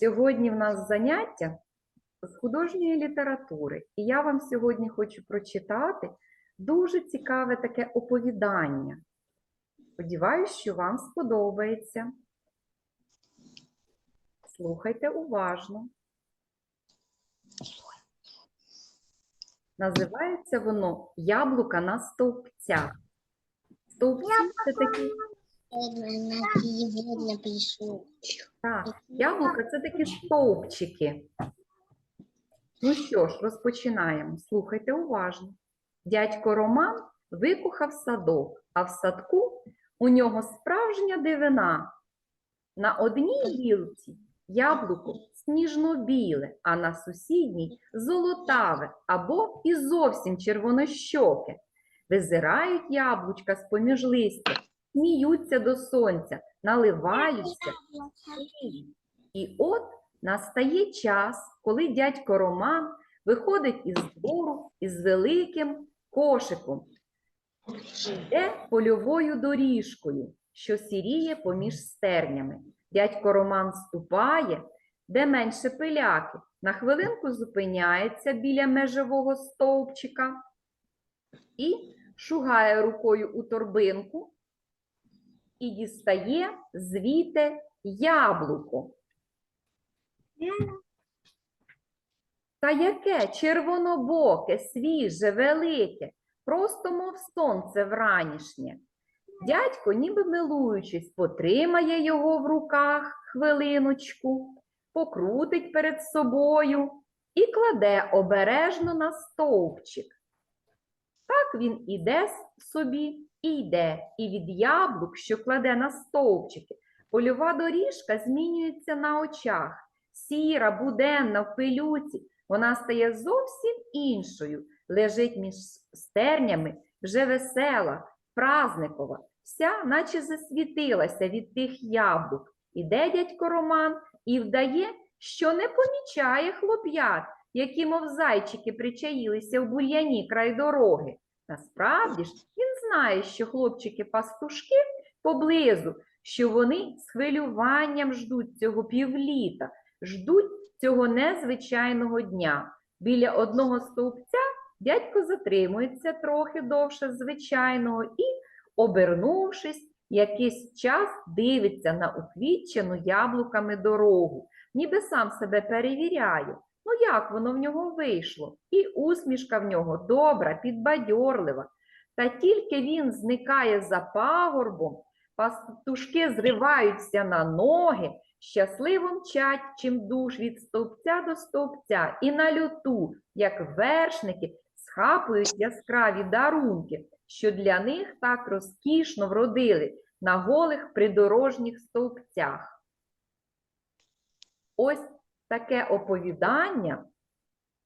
Сьогодні в нас заняття з художньої літератури, і я вам сьогодні хочу прочитати дуже цікаве таке оповідання. Сподіваюсь, що вам сподобається. Слухайте уважно. Називається воно Яблука на стовпцях. Стовпці це такі. Так, яблука це такі стовпчики. Ну що ж, розпочинаємо. Слухайте уважно. Дядько Роман викохав садок, а в садку у нього справжня дивина. На одній гілці яблуко сніжно-біле, а на сусідній золотаве або і зовсім червонощоке. Визирають яблучка з-поміж листя, сміються до сонця, наливаються. І от настає час, коли дядько Роман виходить із двору із великим кошиком, йде польовою доріжкою, що сіріє поміж стернями. Дядько Роман ступає, де менше пиляки, на хвилинку зупиняється біля межового стовпчика і шугає рукою у торбинку і дістає звідти яблуко. Та яке червонобоке, свіже, велике, просто мов сонце вранішнє. Дядько, ніби милуючись, потримає його в руках хвилиночку, покрутить перед собою і кладе обережно на стовпчик. Так він іде собі і йде, і від яблук, що кладе на стовпчики, польова доріжка змінюється на очах. Сіра, буденна, в пилюці, вона стає зовсім іншою, лежить між стернями, вже весела, празникова, вся наче засвітилася від тих яблук. Іде дядько Роман і вдає, що не помічає хлоп'ят, які, мов зайчики, причаїлися в бур'яні край дороги. Насправді ж він знає, що хлопчики-пастушки поблизу, що вони з хвилюванням ждуть цього півліта, ждуть цього незвичайного дня. Біля одного стовпця дядько затримується трохи довше звичайного і, обернувшись, якийсь час дивиться на уквітчену яблуками дорогу, ніби сам себе перевіряє. Ну як воно в нього вийшло? І усмішка в нього добра, підбадьорлива. Та тільки він зникає за пагорбом, пастушки зриваються на ноги, щасливо мчать чим душ від стовпця до стовпця, і на люту, як вершники, схапують яскраві дарунки, що для них так розкішно вродили на голих придорожніх стовпцях. Ось таке оповідання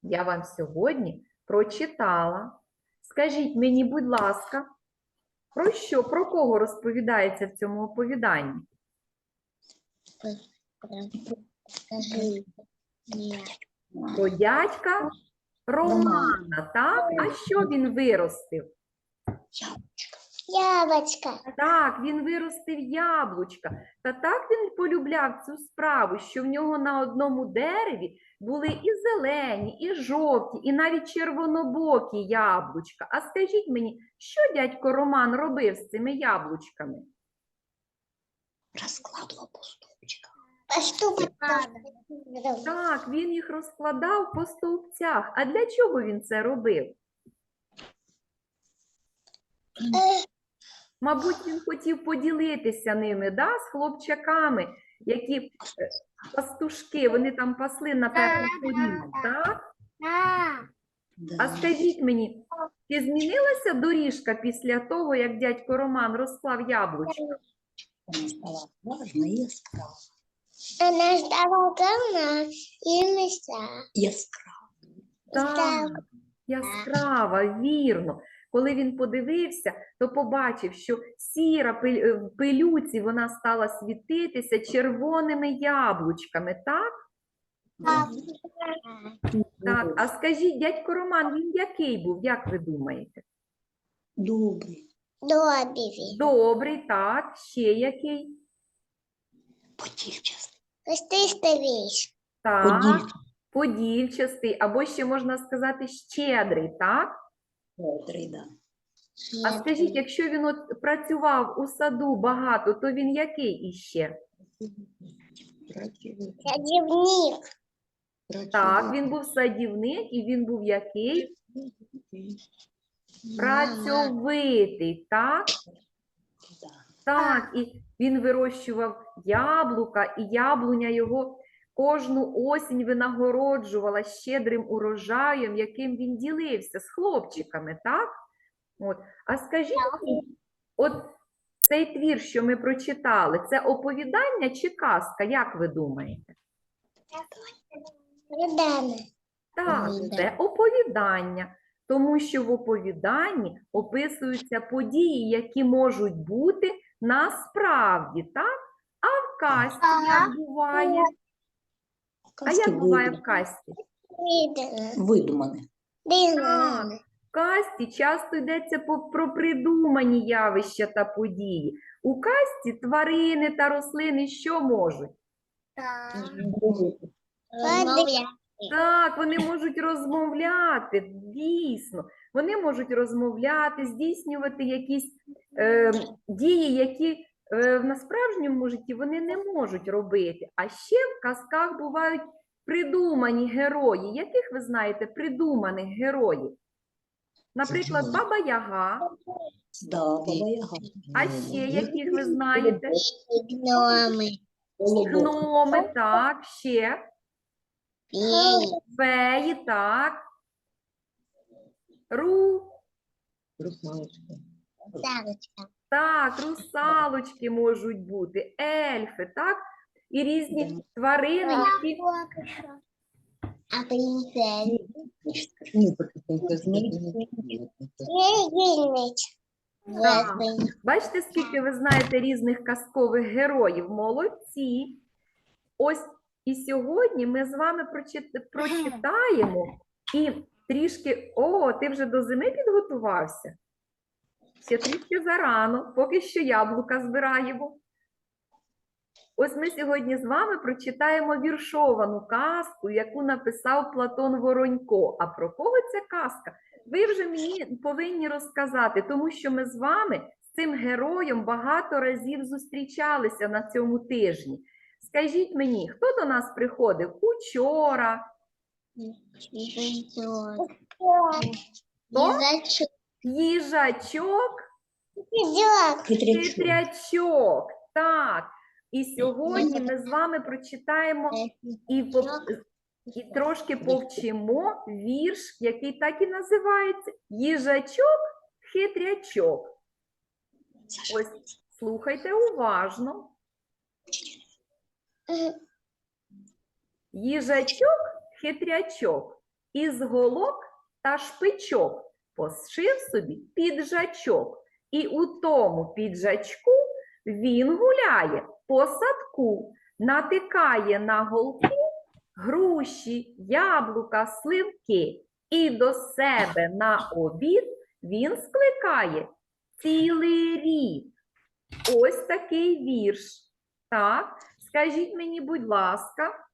я вам сьогодні прочитала. Скажіть мені, будь ласка, про що, про кого розповідається в цьому оповіданні? Про дядька Романа, так? А що він виростив? Яблочко. Так, він виростив яблучка. Та так він полюбляв цю справу, що в нього на одному дереві були і зелені, і жовті, і навіть червонобокі яблучка. А скажіть мені, що дядько Роман робив з цими яблучками? Раскладывал по. Поступать Так, він їх розкладав по стовпцях. А для чого він це робив? Мабуть, він хотів поділитися ними, да, з хлопчаками, які е, пастушки, вони там пасли на певних коріннях, так? А скажіть мені, чи змінилася доріжка після того, як дядько Роман розклав яблучко? Она стала говна и. Яскрава. Так, яскрава, вірно. Коли він подивився, то побачив, що сіра пиль- е, в пилюці вона стала світитися червоними яблучками, так? Так, а скажіть, дядько Роман, він який був, як ви думаєте? Добрый. Добрый. Добрий, так, ще який? Потівчастий. Костистый вещь. Так, Подільчик. подільчастий, або ще можна сказати щедрий, так? Щедрий, да. А скажіть, якщо він от працював у саду багато, то він який іще? Садівник. Так, він був садівник і він був який? Працьовитий, так? Так, і він вирощував яблука, і яблуня його кожну осінь винагороджувала щедрим урожаєм, яким він ділився з хлопчиками, так? От. А скажіть, от цей твір, що ми прочитали, це оповідання чи казка, як ви думаєте? Так, це оповідання, тому що в оповіданні описуються події, які можуть бути насправді, так? А в казці як буває? А Казки як буває в видумані. казці? Видумане. В казці часто йдеться по- про придумані явища та події. У казці тварини та рослини що можуть? Так, вони можуть розмовляти, дійсно. Вони можуть розмовляти, здійснювати якісь е, дії, які на справжньому житті вони не можуть робити. А ще в казках бувають придумані герої. Яких ви знаєте придуманих героїв? Наприклад. Баба Яга. Да, Баба Яга. А ще яких ви знаєте? Гноми. Гноми, так, ще Феї. феї, так. Ру, Сарочка. Так, русалочки можуть бути, ельфи, так? І різні тварини, які А принцесса? Так. бачите, скільки ви знаєте різних казкових героїв. Молодці. Ось і сьогодні ми з вами прочит- прочитаємо і трішки. О, ти вже до зими підготувався? Ще трішки зарано, поки що яблука збираємо. Ось ми сьогодні з вами прочитаємо віршовану казку, яку написав Платон Воронько. А про кого ця казка? Ви вже мені повинні розказати, тому що ми з вами з цим героєм багато разів зустрічалися на цьому тижні. Скажіть мені, хто до нас приходив учора, їжачок, Язычок. Хитрячок. хитрячок. Так. І сьогодні ми з вами прочитаємо і, і трошки повчимо вірш, який так і називається Їжачок, хитрячок. Ось слухайте уважно. Їжачок, хитрячок, із голок та шпичок пошив собі піджачок, і у тому піджачку він гуляє по садку, натикає на голку груші, яблука, сливки, і до себе на обід він скликає цілий рік. Ось такий вірш. Так, скажіть мені, будь ласка,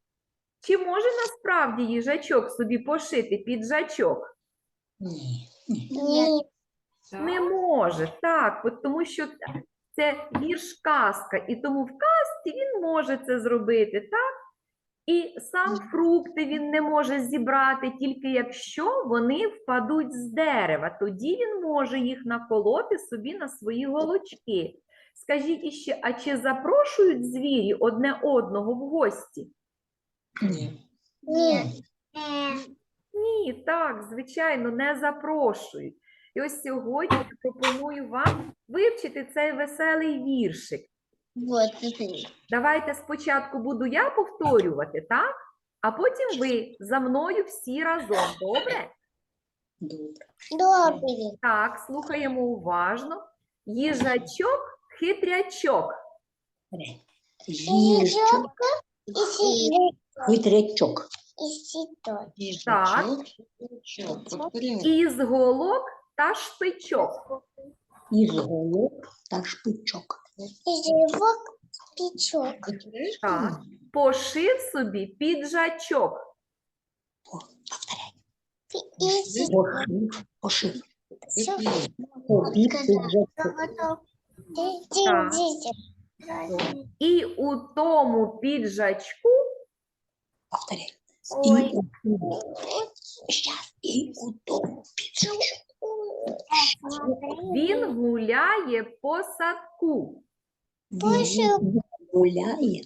чи може насправді їжачок собі пошити піджачок? Ні, ні. Не може, так, от тому що це вірш казка, і тому в казці він може це зробити, так? І сам фрукти він не може зібрати, тільки якщо вони впадуть з дерева, тоді він може їх наколоти собі на свої голочки. Скажіть іще, а чи запрошують звірі одне одного в гості? Ні. Нет. Ні, так, звичайно, не запрошують. І ось сьогодні я пропоную вам вивчити цей веселий віршик. Вот. Давайте спочатку буду я повторювати, так? А потім ви за мною всі разом. Добре? Добре. Так, слухаємо уважно. Їжачок, хитрячок. Їжачок, И сидит. хитрячок. И сидит. Так. Із голок та шпичок. Із голок та шпичок. Живок. пічок. Так. Пошив собі піджачок. Повторяй. І Пошив. Піджачок. Так. І у тому піджачку Повторяй. Ой. І у тому. Щас. І у тому він гуляє по садку. Він гуляє.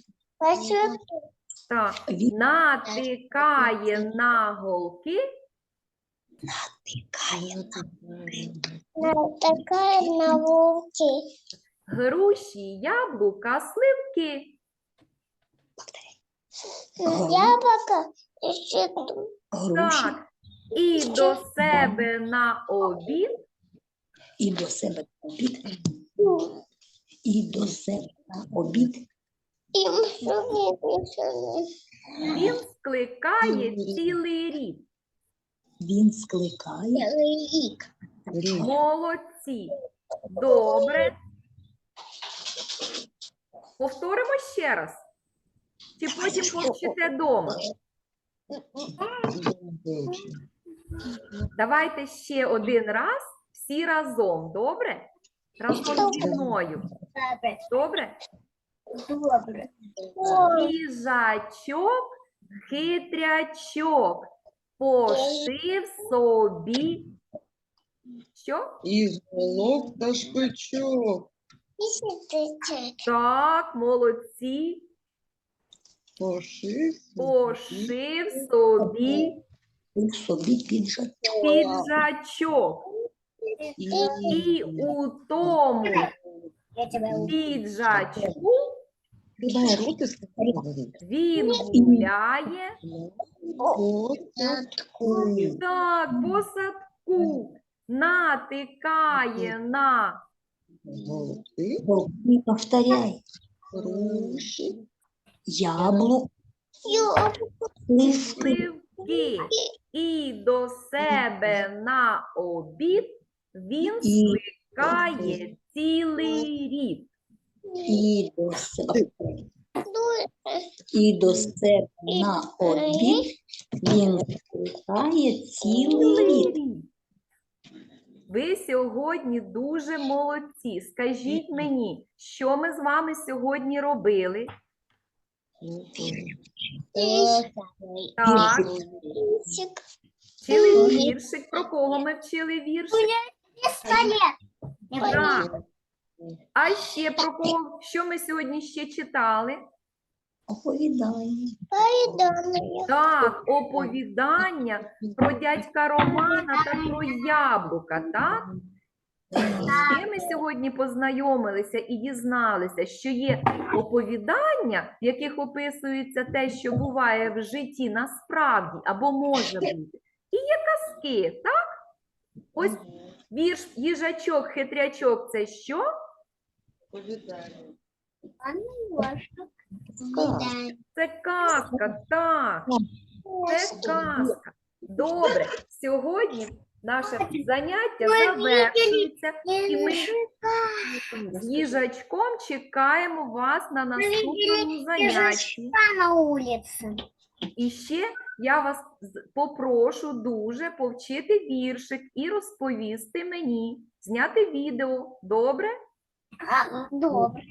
Так. Натикає на голки тикає. На така на вовки. груші, яблука, сливки. Повторяй. Ще. Груші. Так. І до себе на обід І до себе на обід. І до себе на обід. І він скликає цілий рід. Він скликає. Рік. Молодці. Добре. Повторимо ще раз. Чи потім повчите вдома? Давайте ще один раз, всі разом. Добре? Разом зі мною. Добре? Добре. Їжачок, хитрячок, пошив собі. Що? Із голок та шпичок Так, молодці. Пошив Пошив собі собі піджачок. піджачок. І у тому Я тебе піджачку він гуляє. Посадку. Так, по садку натикає на Голки повторяй. груші, Яблук. Сливки. сливки. І до себе на обід він І- скликає цілий рід. І до себе. І до себе на обід він скликає цілий рід. Ви сьогодні дуже молодці. Скажіть мені, що ми з вами сьогодні робили? Так, вчили віршик. Про кого ми вчили віршик? Так. А ще про кого? Що ми сьогодні ще читали? Оповідає. Так, оповідання про дядька Романа та про яблука, так? Ще ми сьогодні познайомилися і дізналися, що є оповідання, в яких описується те, що буває в житті насправді або може бути. І є казки, так? Ось вірш їжачок, хитрячок це що? повідання. Це казка, так. Це казка. Добре, сьогодні наше заняття завершується, і ми з їжачком чекаємо вас на наступному занятті. І ще я вас попрошу дуже повчити віршик і розповісти мені, зняти відео. Добре? Добре.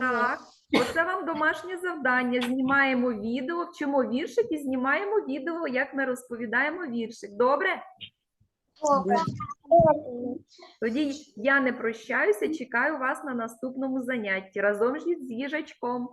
Так. Оце вам домашнє завдання. Знімаємо відео, вчимо віршик і знімаємо відео, як ми розповідаємо віршик. Добре? Тоді я не прощаюся, чекаю вас на наступному занятті разом з їжачком.